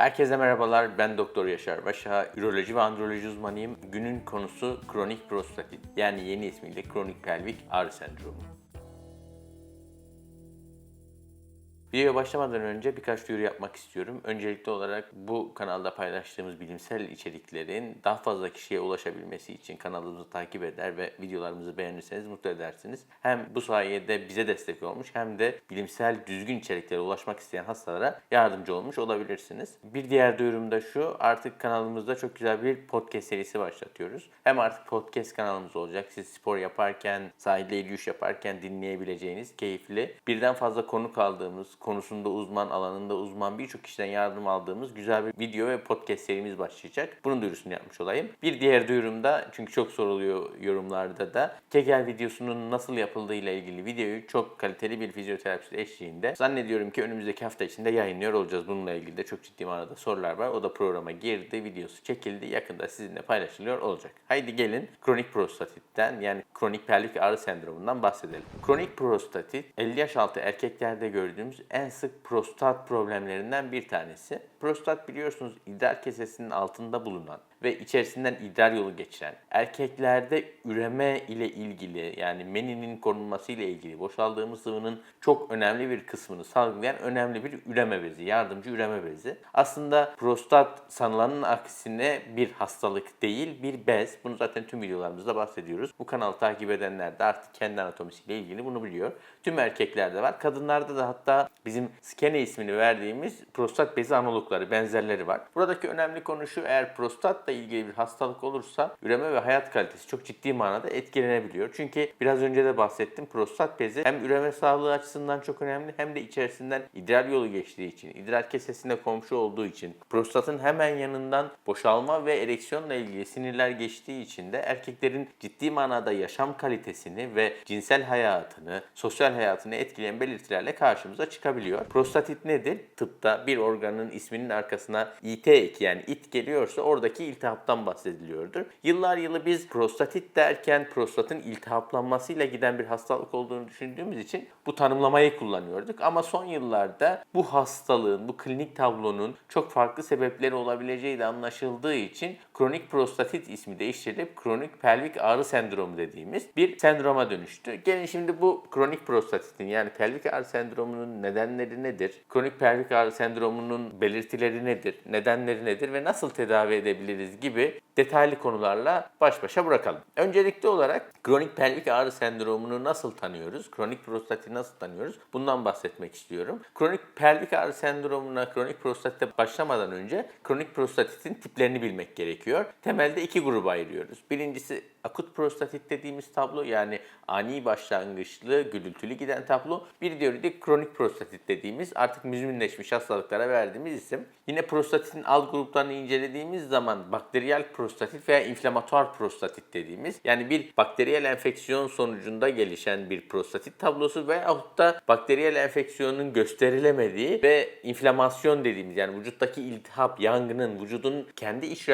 Herkese merhabalar. Ben Doktor Yaşar Başa. Üroloji ve androloji uzmanıyım. Günün konusu kronik prostatit. Yani yeni ismiyle kronik pelvik ağrı sendromu. Videoya başlamadan önce birkaç duyuru yapmak istiyorum. Öncelikli olarak bu kanalda paylaştığımız bilimsel içeriklerin daha fazla kişiye ulaşabilmesi için kanalımızı takip eder ve videolarımızı beğenirseniz mutlu edersiniz. Hem bu sayede bize destek olmuş hem de bilimsel düzgün içeriklere ulaşmak isteyen hastalara yardımcı olmuş olabilirsiniz. Bir diğer duyurum da şu, artık kanalımızda çok güzel bir podcast serisi başlatıyoruz. Hem artık podcast kanalımız olacak. Siz spor yaparken, sahilde yürüyüş yaparken dinleyebileceğiniz keyifli, birden fazla konuk aldığımız, konusunda uzman, alanında uzman birçok kişiden yardım aldığımız güzel bir video ve podcast serimiz başlayacak. Bunun duyurusunu yapmış olayım. Bir diğer duyurum da çünkü çok soruluyor yorumlarda da Kegel videosunun nasıl yapıldığı ile ilgili videoyu çok kaliteli bir fizyoterapist eşliğinde zannediyorum ki önümüzdeki hafta içinde yayınlıyor olacağız. Bununla ilgili de çok ciddi manada sorular var. O da programa girdi, videosu çekildi. Yakında sizinle paylaşılıyor olacak. Haydi gelin kronik prostatitten yani kronik pelvik ağrı sendromundan bahsedelim. Kronik prostatit 50 yaş altı erkeklerde gördüğümüz en sık prostat problemlerinden bir tanesi. Prostat biliyorsunuz idrar kesesinin altında bulunan ve içerisinden idrar yolu geçiren, erkeklerde üreme ile ilgili yani meninin korunması ile ilgili boşaldığımız sıvının çok önemli bir kısmını salgılayan önemli bir üreme bezi, yardımcı üreme bezi. Aslında prostat sanılanın aksine bir hastalık değil, bir bez. Bunu zaten tüm videolarımızda bahsediyoruz. Bu kanalı takip edenler de artık kendi anatomisiyle ilgili bunu biliyor. Tüm erkeklerde var. Kadınlarda da hatta bizim skene ismini verdiğimiz prostat bezi analogları, benzerleri var. Buradaki önemli konu şu, eğer prostatla ilgili bir hastalık olursa üreme ve hayat kalitesi çok ciddi manada etkilenebiliyor. Çünkü biraz önce de bahsettim prostat bezi hem üreme sağlığı açısından çok önemli hem de içerisinden idrar yolu geçtiği için, idrar kesesinde komşu olduğu için, prostatın hemen yanından boşalma ve ereksiyonla ilgili sinirler geçtiği için de erkeklerin ciddi manada yaşam kalitesini ve cinsel hayatını, sosyal hayatını etkileyen belirtilerle karşımıza çıkabiliyor. Prostatit nedir? Tıpta bir organın isminin arkasına it eki yani it geliyorsa oradaki iltihaptan bahsediliyordur. Yıllar yılı biz prostatit derken prostatın iltihaplanmasıyla giden bir hastalık olduğunu düşündüğümüz için bu tanımlamayı kullanıyorduk. Ama son yıllarda bu hastalığın, bu klinik tablonun çok farklı sebepleri olabileceği de anlaşıldığı için kronik prostatit ismi değiştirilip kronik pelvik ağrı sendromu dediğimiz bir sendroma dönüştü. Gelin şimdi bu kronik prostatitin yani pelvik ağrı sendromunun nedenleri nedir? Kronik pelvik ağrı sendromunun belirtileri nedir? Nedenleri nedir ve nasıl tedavi edebiliriz gibi detaylı konularla baş başa bırakalım. Öncelikli olarak kronik pelvik ağrı sendromunu nasıl tanıyoruz? Kronik prostati nasıl tanıyoruz? Bundan bahsetmek istiyorum. Kronik pelvik ağrı sendromuna kronik prostatite başlamadan önce kronik prostatitin tiplerini bilmek gerekiyor. Temelde iki gruba ayırıyoruz. Birincisi akut prostatit dediğimiz tablo yani ani başlangıçlı gürültülü giden tablo. Bir diğeri de kronik prostatit dediğimiz artık müzminleşmiş hastalıklara verdiğimiz isim. Yine prostatin alt gruplarını incelediğimiz zaman bakteriyel prostatit veya inflamatuar prostatit dediğimiz yani bir bakteriyel enfeksiyon sonucunda gelişen bir prostatit tablosu veyahut da bakteriyel enfeksiyonun gösterilemediği ve inflamasyon dediğimiz yani vücuttaki iltihap, yangının, vücudun kendi iç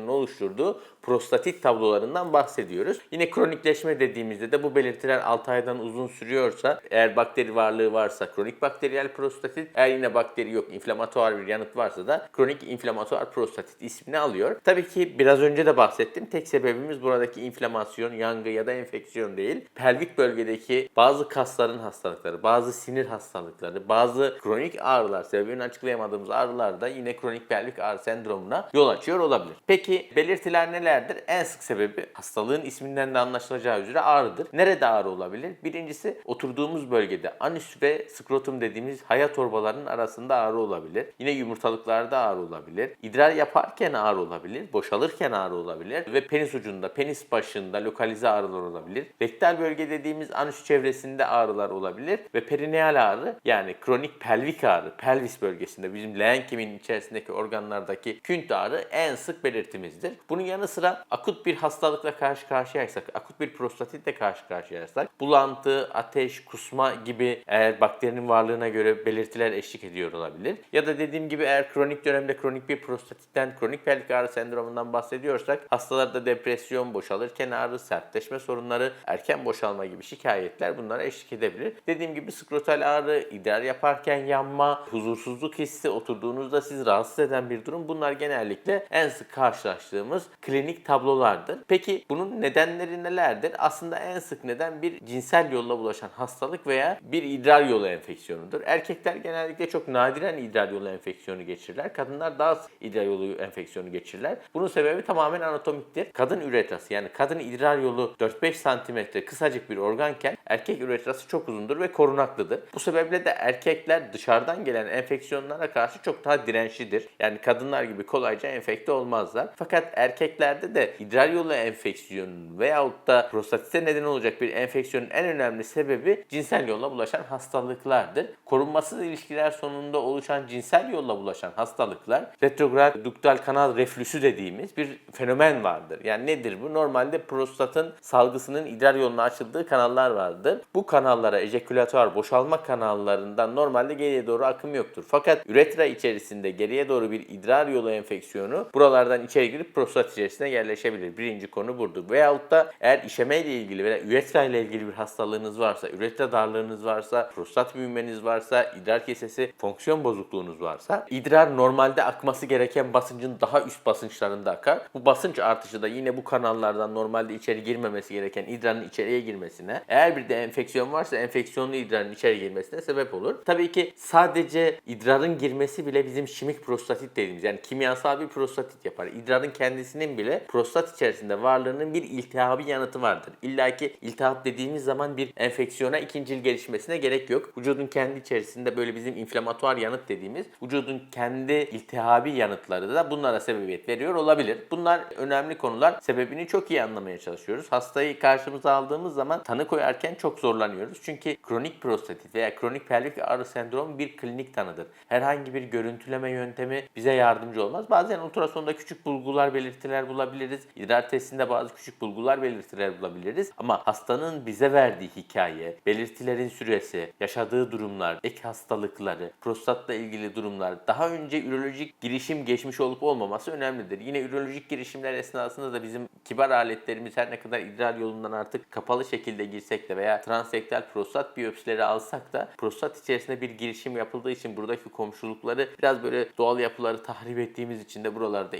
reaksiyonunu oluşturduğu prostatit tablolarından bahsediyoruz. Yine kronikleşme dediğimizde de bu belirtiler 6 aydan uzun sürüyorsa, eğer bakteri varlığı varsa kronik bakteriyel prostatit, eğer yine bakteri yok, inflamatuar bir yanıt varsa da kronik inflamatuar prostatit ismini alıyor. Tabii ki biraz önce de bahsettim. Tek sebebimiz buradaki inflamasyon, yangı ya da enfeksiyon değil. Pelvik bölgedeki bazı kasların hastalıkları, bazı sinir hastalıkları, bazı kronik ağrılar, sebebini açıklayamadığımız ağrılar da yine kronik pelvik ağrı sendromuna yol açıyor olabilir. Peki belirtiler nelerdir? En sık sebebi hastalığın isminden de anlaşılacağı üzere ağrıdır. Nerede ağrı olabilir? Birincisi oturduğumuz bölgede anüs ve skrotum dediğimiz haya torbalarının arasında ağrı olabilir. Yine yumurtalıklarda ağrı olabilir. İdrar yaparken ağrı olabilir. Boşalırken ağrı olabilir. Ve penis ucunda, penis başında lokalize ağrılar olabilir. Rektal bölge dediğimiz anüs çevresinde ağrılar olabilir. Ve perineal ağrı yani kronik pelvik ağrı, pelvis bölgesinde bizim leğen kemiğinin içerisindeki organlardaki künt ağrı en sık belirtimizdir. Bunun yanı sıra akut bir hastalıkla karşı karşıyaysak, akut bir prostatitle karşı karşıyaysak, bulantı, ateş, kusma gibi eğer bakterinin varlığına göre belirtiler eşlik ediyor olabilir. Ya da dediğim gibi eğer kronik dönemde kronik bir prostatitten, kronik pelvik ağrı sendromundan bahsediyorsak, hastalarda depresyon, boşalırken ağrı, sertleşme sorunları, erken boşalma gibi şikayetler bunlara eşlik edebilir. Dediğim gibi skrotal ağrı, idrar yaparken yanma, huzursuzluk hissi, oturduğunuzda sizi rahatsız eden bir durum. Bunlar genellikle en sık karşılaştığımız klinik tablolardır. Peki bunun nedenleri nelerdir? Aslında en sık neden bir cinsel yolla bulaşan hastalık veya bir idrar yolu enfeksiyonudur. Erkekler genellikle çok nadiren idrar yolu enfeksiyonu geçirirler. Kadınlar daha az idrar yolu enfeksiyonu geçirirler. Bunun sebebi tamamen anatomiktir. Kadın üretrası yani kadın idrar yolu 4-5 santimetre kısacık bir organken erkek üretrası çok uzundur ve korunaklıdır. Bu sebeple de erkekler dışarıdan gelen enfeksiyonlara karşı çok daha dirençlidir. Yani kadınlar gibi kolayca enfekte olmazlar. Fakat erkeklerde de idrar yolu enfeksiyonu veyahut da prostatite neden olacak bir enfeksiyonun en önemli sebebi cinsel yolla bulaşan hastalıklardır. Korunmasız ilişkiler sonunda oluşan cinsel yolla bulaşan hastalıklar retrograd duktal kanal reflüsü dediğimiz bir fenomen vardır. Yani nedir bu? Normalde prostatın salgısının idrar yoluna açıldığı kanallar vardır. Bu kanallara ejekülatuar boşalma kanallarından normalde geriye doğru akım yoktur. Fakat üretra içerisinde geriye doğru bir idrar yolu enfeksiyonu buralardan içeri girip prostat içerisine yerleşebilir. Birinci konu budur. Veyahut da eğer işeme ile ilgili veya üretra ile ilgili bir hastalığınız varsa, üretra darlığınız varsa, prostat büyümeniz varsa, idrar kesesi fonksiyon bozukluğunuz varsa, idrar normalde akması gereken basıncın daha üst basınçlarında akar. Bu basınç artışı da yine bu kanallardan normalde içeri girmemesi gereken idrarın içeriye girmesine, eğer bir de enfeksiyon varsa enfeksiyonlu idrarın içeri girmesine sebep olur. Tabii ki sadece idrarın girmesi bile bizim şimik prostatit dediğimiz yani kimyasal bir prostatit yapar. İdrarın kendisinin bile prostat içerisinde varlığının bir iltihabi yanıtı vardır. İlla ki iltihap dediğimiz zaman bir enfeksiyona ikincil gelişmesine gerek yok. Vücudun kendi içerisinde böyle bizim inflamatuar yanıt dediğimiz vücudun kendi iltihabi yanıtları da bunlara sebebiyet veriyor olabilir. Bunlar önemli konular. Sebebini çok iyi anlamaya çalışıyoruz. Hastayı karşımıza aldığımız zaman tanı koyarken çok zorlanıyoruz. Çünkü kronik prostatit veya kronik pelvik ağrı sendromu bir klinik tanıdır. Herhangi bir görüntüleme yöntemi bize yardımcı olmaz. Bazen ultrasonda küçük bulgular, belirtiler bulabiliriz. İdrar testinde bazı küçük bulgular, belirtiler bulabiliriz. Ama hastanın bize verdiği hikaye, belirtilerin süresi, yaşadığı durumlar, ek hastalıkları, prostatla ilgili durumlar, daha önce ürolojik girişim geçmiş olup olmaması önemlidir. Yine ürolojik girişimler esnasında da bizim kibar aletlerimiz her ne kadar idrar yolundan artık kapalı şekilde girsek de veya transrektal prostat biyopsileri alsak da prostat içerisinde bir girişim yapıldığı için buradaki komşulukları biraz böyle doğal yapıları tahrip ettiğimiz için de buralarda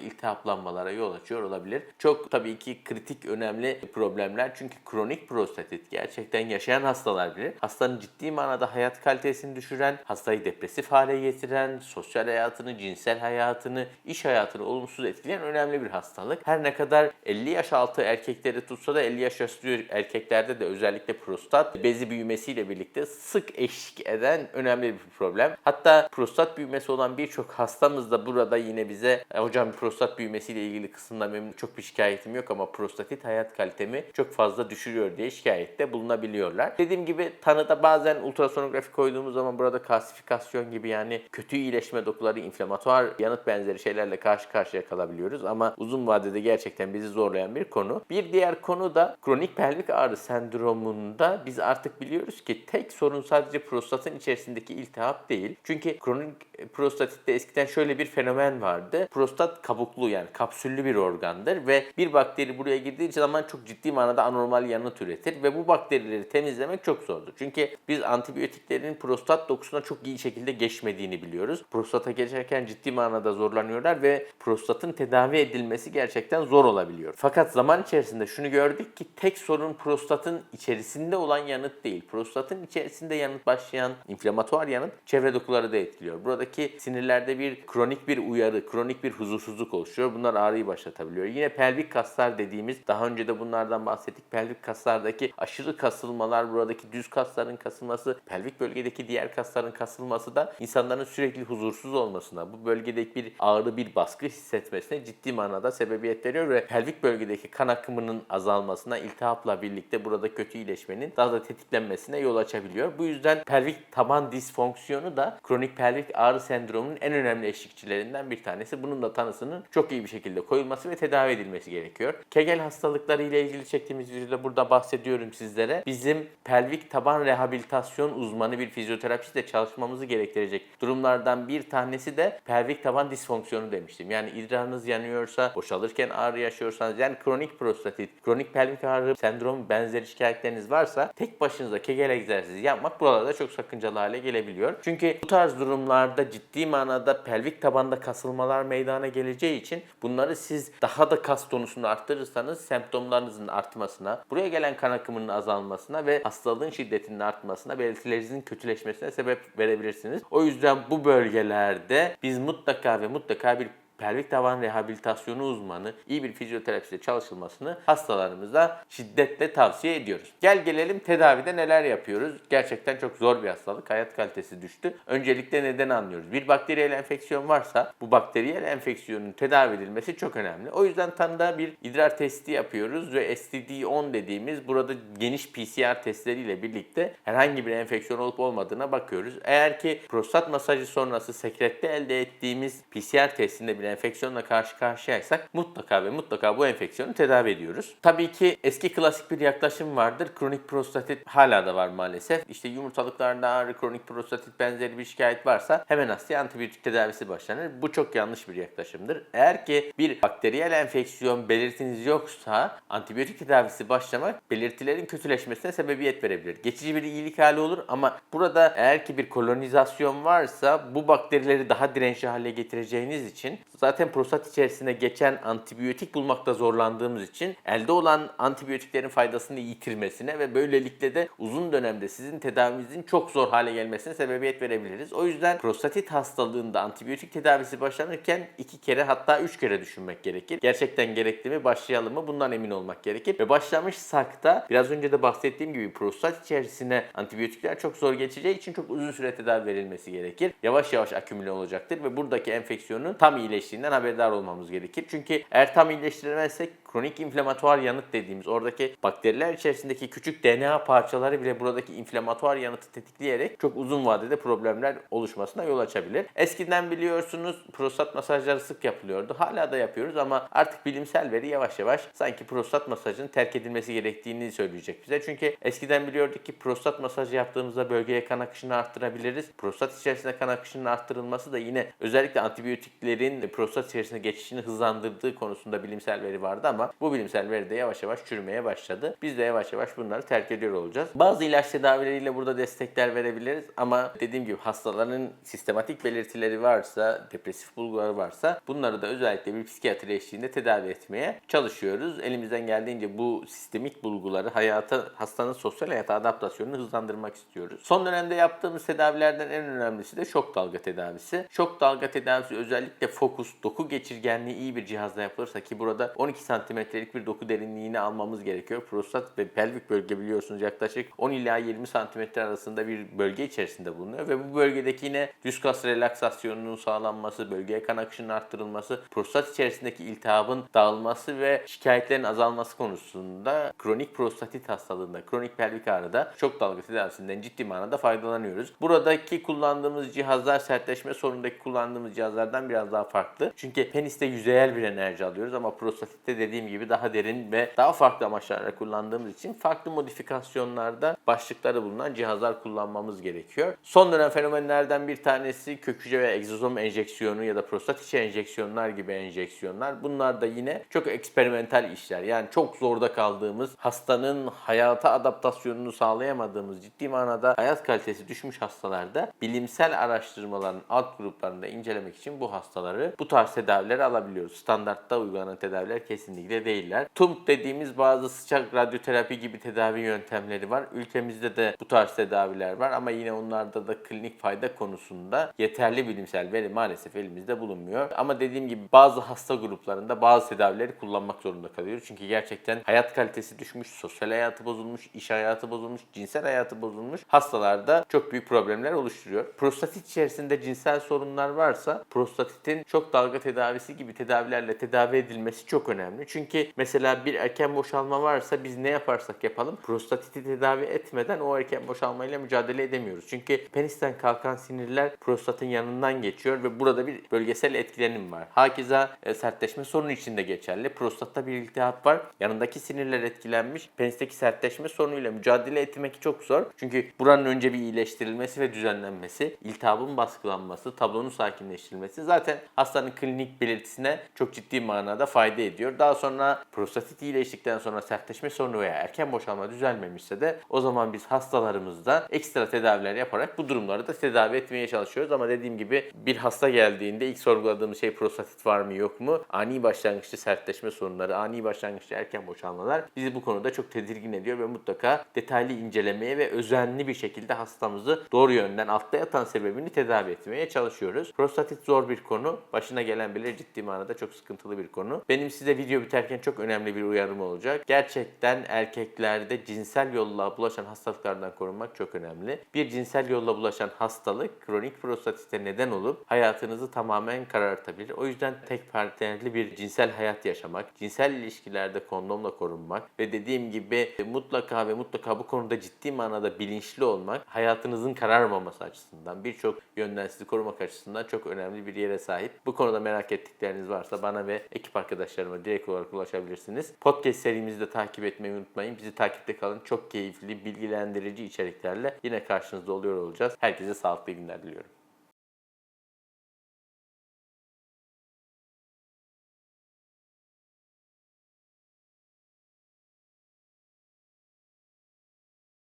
iltihaplanmalara yol açıyor olabilir. Çok tabii ki kritik önemli problemler çünkü kronik prostatit gerçekten yaşayan hastalar bilir. Hastanın ciddi manada hayat kalitesini düşüren, hastayı depresif hale getiren, sosyal hayatını, cinsel hayatını, iş hayatını olumsuz etkileyen önemli bir hastalık. Her ne kadar 50 yaş altı erkekleri tutsa da 50 yaş üstü erkeklerde de özellikle prostat bezi büyümesiyle birlikte sık eşlik eden önemli bir problem. Hatta prostat büyümesi olan birçok hastamız da burada yine bize "E, hocam prostat büyümesiyle ilgili kısımda benim çok bir şikayetim yok ama prostatit hayat kalitemi çok fazla düşürüyor diye şikayette bulunabiliyorlar. Dediğim gibi tanıda bazen ultrasonografi koyduğumuz zaman burada kalsifikasyon gibi yani kötü iyileşme dokuları, inflamatuar yanıt benzeri şeylerle karşı karşıya kalabiliyoruz ama uzun vadede gerçekten bizi zorlayan bir konu. Bir diğer konu da kronik pelvik ağrı sendromunda biz artık biliyoruz ki tek sorun sadece prostatın içerisindeki iltihap değil. Çünkü kronik prostatitte eskiden şöyle bir fenomen vardı. Prostat kabuklu yani kapsüllü bir organdır ve bir bakteri buraya girdiği zaman çok ciddi manada anormal yanıt üretir ve bu bakterileri temizlemek çok zordur. Çünkü biz antibiyotiklerin prostat dokusuna çok iyi şekilde geçmediğini biliyoruz. Prostata geçerken ciddi manada zorlanıyorlar ve prostatın tedavi edilmesi gerçekten zor olabiliyor. Fakat zaman içerisinde şunu gördük ki tek sorun prostatın içerisinde olan yanıt değil. Prostatın içerisinde yanıt başlayan inflamatuar yanıt çevre dokuları da etkiliyor. Buradaki sinirlerde bir kronik bir uyarı, kronik bir huzursuzluk oluşuyor. Bunlar ağrıyı başlatabiliyor. Yine pelvik kaslar dediğimiz daha önce de bunlardan bahsettik. Pelvik kaslardaki aşırı kasılmalar, buradaki düz kasların kasılması, pelvik bölgedeki diğer kasların kasılması da insanların sürekli huzursuz olmasına, bu bölgedeki bir ağrı, bir baskı hissetmesine ciddi manada sebebiyet veriyor ve pelvik bölgedeki kan akımının azalmasına, iltihapla birlikte burada kötü iyileşmenin daha da tetiklenmesine yol açabiliyor. Bu yüzden pelvik taban disfonksiyonu da kronik pelvik ağrı sendromunun en önemli eşlikçilerinden bir tanesi. Bunun da tanısının çok iyi bir şekilde koyulması ve tedavi edilmesi gerekiyor. Kegel hastalıkları ile ilgili çektiğimiz videoda burada bahsediyorum sizlere. Bizim pelvik taban rehabilitasyon uzmanı bir fizyoterapistle çalışmamızı gerektirecek durumlardan bir tanesi de pelvik taban disfonksiyonu demiştim. Yani idrarınız yanıyorsa, boşalırken ağrı yaşıyorsanız yani kronik prostatit, kronik pelvik ağrı sendromu benzeri şikayetleriniz varsa tek başınıza kegel egzersizi yapmak buralarda çok sakıncalı hale gelebiliyor. Çünkü bu tarz durumlarda ciddi manada pelvik tabanda kasılmalar meydana geleceği için bunları siz daha da kas tonusunu arttırırsanız semptomlarınızın artmasına, buraya gelen kan akımının azalmasına ve hastalığın şiddetinin artmasına, belirtilerinizin kötüleşmesine sebep verebilirsiniz. O yüzden bu bölgelerde biz mutlaka ve mutlaka bir pelvik taban rehabilitasyonu uzmanı, iyi bir fizyoterapistle çalışılmasını hastalarımıza şiddetle tavsiye ediyoruz. Gel gelelim tedavide neler yapıyoruz? Gerçekten çok zor bir hastalık. Hayat kalitesi düştü. Öncelikle neden anlıyoruz? Bir bakteriyel enfeksiyon varsa bu bakteriyel enfeksiyonun tedavi edilmesi çok önemli. O yüzden tanıda bir idrar testi yapıyoruz ve STD10 dediğimiz burada geniş PCR testleriyle birlikte herhangi bir enfeksiyon olup olmadığına bakıyoruz. Eğer ki prostat masajı sonrası sekrette elde ettiğimiz PCR testinde bir enfeksiyonla karşı karşıyaysak mutlaka ve mutlaka bu enfeksiyonu tedavi ediyoruz. Tabii ki eski klasik bir yaklaşım vardır. Kronik prostatit hala da var maalesef. İşte yumurtalıklarda ağrı, kronik prostatit benzeri bir şikayet varsa hemen hastaya antibiyotik tedavisi başlanır. Bu çok yanlış bir yaklaşımdır. Eğer ki bir bakteriyel enfeksiyon belirtiniz yoksa antibiyotik tedavisi başlamak belirtilerin kötüleşmesine sebebiyet verebilir. Geçici bir iyilik hali olur ama burada eğer ki bir kolonizasyon varsa bu bakterileri daha dirençli hale getireceğiniz için zaten prostat içerisine geçen antibiyotik bulmakta zorlandığımız için elde olan antibiyotiklerin faydasını yitirmesine ve böylelikle de uzun dönemde sizin tedavinizin çok zor hale gelmesine sebebiyet verebiliriz. O yüzden prostatit hastalığında antibiyotik tedavisi başlanırken iki kere hatta üç kere düşünmek gerekir. Gerçekten gerekli mi başlayalım mı bundan emin olmak gerekir. Ve başlamışsak da biraz önce de bahsettiğim gibi prostat içerisine antibiyotikler çok zor geçeceği için çok uzun süre tedavi verilmesi gerekir. Yavaş yavaş akümüle olacaktır ve buradaki enfeksiyonun tam iyileştiğinden haberdar olmamız gerekir. Çünkü eğer tam iyileştiremezsek kronik inflamatuar yanıt dediğimiz oradaki bakteriler içerisindeki küçük DNA parçaları bile buradaki inflamatuar yanıtı tetikleyerek çok uzun vadede problemler oluşmasına yol açabilir. Eskiden biliyorsunuz prostat masajları sık yapılıyordu. Hala da yapıyoruz ama artık bilimsel veri yavaş yavaş sanki prostat masajının terk edilmesi gerektiğini söyleyecek bize. Çünkü eskiden biliyorduk ki prostat masajı yaptığımızda bölgeye kan akışını arttırabiliriz. Prostat içerisinde kan akışının arttırılması da yine özellikle antibiyotiklerin prostat içerisine geçişini hızlandırdığı konusunda bilimsel veri vardı ama bu bilimsel veri de yavaş yavaş çürümeye başladı. Biz de yavaş yavaş bunları terk ediyor olacağız. Bazı ilaç tedavileriyle burada destekler verebiliriz ama dediğim gibi hastaların sistematik belirtileri varsa, depresif bulguları varsa bunları da özellikle bir psikiyatri eşliğinde tedavi etmeye çalışıyoruz. Elimizden geldiğince bu sistemik bulguları hayata, hastanın sosyal hayata adaptasyonunu hızlandırmak istiyoruz. Son dönemde yaptığımız tedavilerden en önemlisi de şok dalga tedavisi. Şok dalga tedavisi özellikle fokus, doku geçirgenliği iyi bir cihazla yapılırsa ki burada 12 santimetrelik bir doku derinliğini almamız gerekiyor. Prostat ve pelvik bölge biliyorsunuz yaklaşık 10 ila 20 santimetre arasında bir bölge içerisinde bulunuyor ve bu bölgedeki yine düz kas relaksasyonunun sağlanması, bölgeye kan akışının arttırılması, prostat içerisindeki iltihabın dağılması ve şikayetlerin azalması konusunda kronik prostatit hastalığında, kronik pelvik ağrıda şok dalga tedavisinden ciddi manada faydalanıyoruz. Buradaki kullandığımız cihazlar sertleşme sorunundaki kullandığımız cihazlardan biraz daha farklı. Çünkü peniste yüzeyel bir enerji alıyoruz ama prostatitte dediğim gibi daha derin ve daha farklı amaçlarla kullandığımız için farklı modifikasyonlarda başlıkları bulunan cihazlar kullanmamız gerekiyor. Son dönem fenomenlerden bir tanesi kök hücre ve egzozom enjeksiyonu ya da prostat içi enjeksiyonlar gibi enjeksiyonlar. Bunlar da yine çok eksperimental işler. Yani çok zorda kaldığımız, hastanın hayata adaptasyonunu sağlayamadığımız ciddi manada hayat kalitesi düşmüş hastalarda bilimsel araştırmaların alt gruplarında incelemek için bu hastaları bu tarz tedavileri alabiliyoruz. Standartta uygulanan tedaviler kesinlikle değiller. TUMP dediğimiz bazı sıcak radyoterapi gibi tedavi yöntemleri var. Ülkemizde de bu tarz tedaviler var ama yine onlarda da klinik fayda konusunda yeterli bilimsel veri maalesef elimizde bulunmuyor. Ama dediğim gibi bazı hasta gruplarında bazı tedavileri kullanmak zorunda kalıyoruz. Çünkü gerçekten hayat kalitesi düşmüş, sosyal hayatı bozulmuş, iş hayatı bozulmuş, cinsel hayatı bozulmuş hastalarda çok büyük problemler oluşturuyor. Prostatit içerisinde cinsel sorunlar varsa prostatitin çok dalga tedavisi gibi tedavilerle tedavi edilmesi çok önemli. Çünkü mesela bir erken boşalma varsa biz ne yaparsak yapalım prostatiti tedavi etmeden o erken boşalmayla mücadele edemiyoruz. Çünkü penisten kalkan sinirler prostatın yanından geçiyor ve burada bir bölgesel etkilenim var. Hakeza e, sertleşme sorunu için de geçerli. Prostatta bir iltihap var. Yanındaki sinirler etkilenmiş. Penisteki sertleşme sorunuyla mücadele etmek çok zor. Çünkü buranın önce bir iyileştirilmesi ve düzenlenmesi, iltihabın baskılanması, tablonun sakinleştirilmesi zaten hastanın klinik belirtisine çok ciddi manada fayda ediyor. Daha sonra prostatit iyileştikten sonra sertleşme sorunu veya erken boşalma düzelmemişse de o zaman biz hastalarımızda ekstra tedaviler yaparak bu durumları da tedavi etmeye çalışıyoruz. Ama dediğim gibi bir hasta geldiğinde ilk sorguladığımız şey prostatit var mı yok mu? Ani başlangıçlı sertleşme sorunları, ani başlangıçlı erken boşalmalar bizi bu konuda çok tedirgin ediyor ve mutlaka detaylı incelemeye ve özenli bir şekilde hastamızı doğru yönden altta yatan sebebini tedavi etmeye çalışıyoruz. Prostatit zor bir konu. Başına gelen bile ciddi manada çok sıkıntılı bir konu. Benim size video biterken çok önemli bir uyarım olacak. Gerçekten erkeklerde cinsel yolla bulaşan hastalıklardan korunmak çok önemli. Bir cinsel yolla bulaşan hastalık kronik prostatite neden olup hayatınızı tamamen karartabilir. O yüzden tek partnerli bir cinsel hayat yaşamak, cinsel ilişkilerde kondomla korunmak ve dediğim gibi mutlaka ve mutlaka bu konuda ciddi manada bilinçli olmak hayatınızın kararmaması açısından birçok yönden sizi korumak açısından çok önemli bir yere sahip. Bu konuda merak ettikleriniz varsa bana ve ekip arkadaşlarıma direkt olarak ulaşabilirsiniz. Podcast serimizi de takip etmeyi unutmayın. Bizi takipte kalın. Çok keyifli, bilgilendirici içeriklerle yine karşınızda oluyor olacağız. Herkese sağlıklı günler diliyorum.